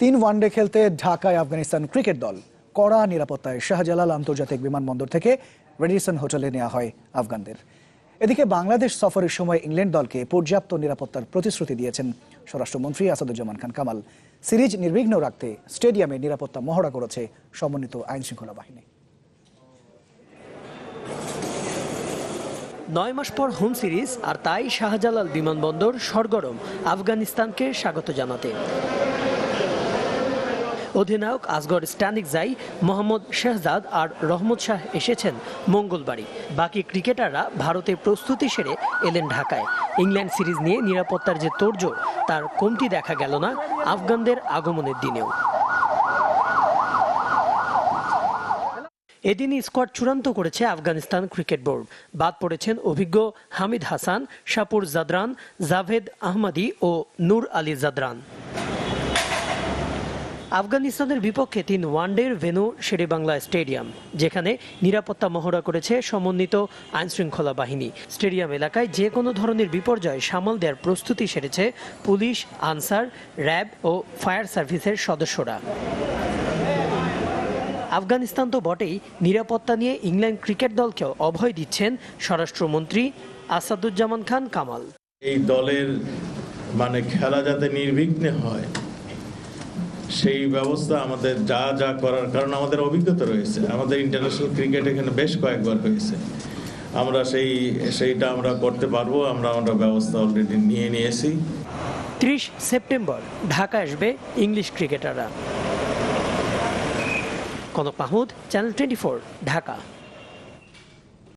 তিন ওয়ানডে খেলতে ঢাকায় আফগানিস্তান ক্রিকেট দল। কড়া নিরাপত্তায় শাহজালাল আন্তর্জাতিক বিমানবন্দর থেকে রেডিসন হোটেলে নেওয়া হয় আফগানদের। এদিকে বাংলাদেশ সফরের সময় ইংল্যান্ড দলকে পর্যাপ্ত নিরাপত্তার প্রতিশ্রুতি দিয়েছেন স্বরাষ্ট্রমন্ত্রী আসাদুজ্জামান খান কামাল। সিরিজ নির্বিঘ্ন রাখতে স্টেডিয়ামে নিরাপত্তা মহড়া করেছে সমন্বিত আইনশৃঙ্খলা বাহিনী। নয় মাস পর হোম সিরিজ, আর তাই শাহজালাল বিমানবন্দর সরগরম। আফগানিস্তানকে স্বাগত জানাতে। অধিনায়ক আসগর স্ট্যানিক জাই, মোহাম্মদ শেহজাদ আর রহমত শাহ এসেছেন মঙ্গলবারই। বাকি ক্রিকেটাররা ভারতের প্রস্তুতি সেরে এলেন ঢাকায়। ইংল্যান্ড সিরিজ নিয়ে নিরাপত্তার যে তোড়জোড়, তার কমতি দেখা গেল না আফগানদের আগমনের দিনেও। এদিনই স্কোয়াড চূড়ান্ত করেছে আফগানিস্তান ক্রিকেট বোর্ড। বাদ পড়েছেন অভিজ্ঞ হামিদ হাসান, শাপুর জাদরান, জাভেদ আহমদি ও নূর আলী জাদরান। আফগানিস্তানের বিপক্ষে তিন ওয়ানডের ভেনু শেরেবাংলা স্টেডিয়াম, যেখানে নিরাপত্তা মহড়া করেছে সমন্বিত আইনশৃঙ্খলা বাহিনী। স্টেডিয়াম এলাকায় যে কোনো ধরনের বিপর্যয় সামাল দেওয়ার প্রস্তুতি সেরেছে পুলিশ, আনসার, র্যাব ও ফায়ার সার্ভিসের সদস্যরা। আফগানিস্তান তো বটেই নিরাপত্তা নিয়ে ইংল্যান্ড ক্রিকেট দলকেও অভয় দিচ্ছেন স্বরাষ্ট্রমন্ত্রী আসাদুজ্জামান খান কামাল। এই দলের মানে খেলা যাতে নির্বিঘ্নে হয় সেই ব্যবস্থা আমাদের যা যা করার, কারণ আমাদের অভিজ্ঞতা রয়েছে। আমাদের ইন্টারন্যাশনাল ক্রিকেট এখানে বেশ কয়েকবার হয়েছে। আমরা সেই, সেইটা আমরা করতে পারব, আমরা আমরা ব্যবস্থা অলরেডি নিয়ে নিয়েছি। ত্রিশ সেপ্টেম্বর ঢাকা আসবে ইংলিশ ক্রিকেটাররা কনক মাহমুদ চ্যানেল টোয়েন্টি ঢাকা।